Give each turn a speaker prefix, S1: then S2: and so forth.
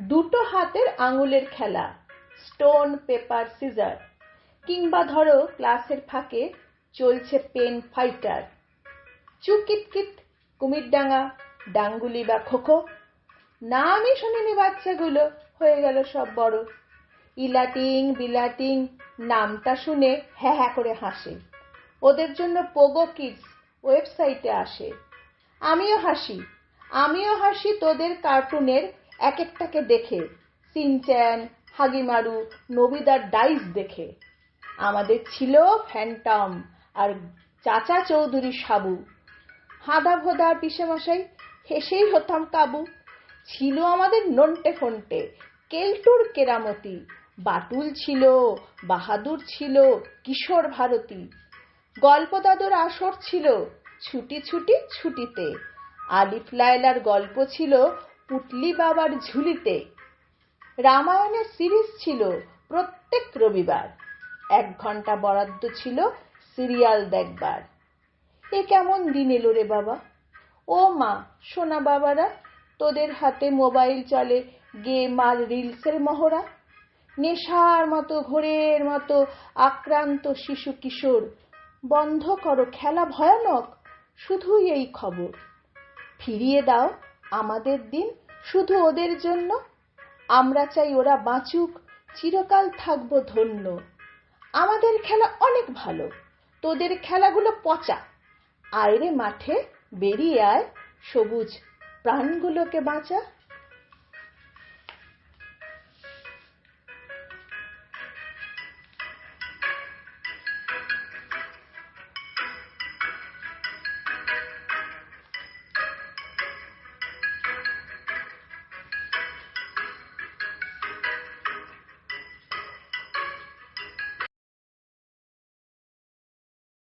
S1: দুটো হাতের আঙুলের খেলা স্টোন পেপার সিজার কিংবা ধরো ক্লাসের ফাঁকে চলছে পেন ফাইটার চুকিতকিত কুমিরডাঙ্গা, ডাঙ্গুলি বা খোখো। নামই শুনিনি বাচ্চাগুলো, হয়ে গেল সব বড়। ইলাটিং, বিলাটিং, নামটা শুনে হ্যাঁ হ্যাঁ করে হাসে। ওদের জন্য পোগো কিডস ওয়েবসাইটে আসে। আমিও হাসি আমিও হাসি তোদের কার্টুনের এক একটাকে দেখে, সিনচ্যান, হাগিমারু, নবিদার ডাইস দেখে। আমাদের ছিল ফ্যান্টম আর চাচা চৌধুরী সাবু। হাঁদা ভোদা পিসেমশাই হেসেই হতাম কাবু। ছিল আমাদের নন্টে ফন্টে, কেলটুর কেরামতি। বাটুল ছিল, বাহাদুর ছিল, কিশোর ভারতী। গল্প দাদুর আসর ছিল ছুটি ছুটি ছুটিতে। আলিফ লায়লার গল্প ছিল পুটলি বাবার ঝুলিতে। রামায়ণের সিরিজ ছিল প্রত্যেক রবিবার। এক ঘণ্টা বরাদ্দ ছিল সিরিয়াল দেখবার। এ কেমন দিন এলো রে বাবা? ও মা, সোনা বাবারা, তোদের হাতে মোবাইল চলে গেম আর রিলসের মহড়া। নেশার মতো, ঘোরের মতো আক্রান্ত শিশু কিশোর। বন্ধ করো, খেলা ভয়ানক। শুধুই এই খবর। ফিরিয়ে দাও আমাদের দিন শুধু ওদের জন্য। আমরা চাই ওরা বাঁচুক, চিরকাল থাকব ধন্য। আমাদের খেলা অনেক ভালো, তোদের খেলাগুলো পচা। আয়রে মাঠে, বেরিয়ে আয়, সবুজ প্রাণগুলোকে বাঁচা।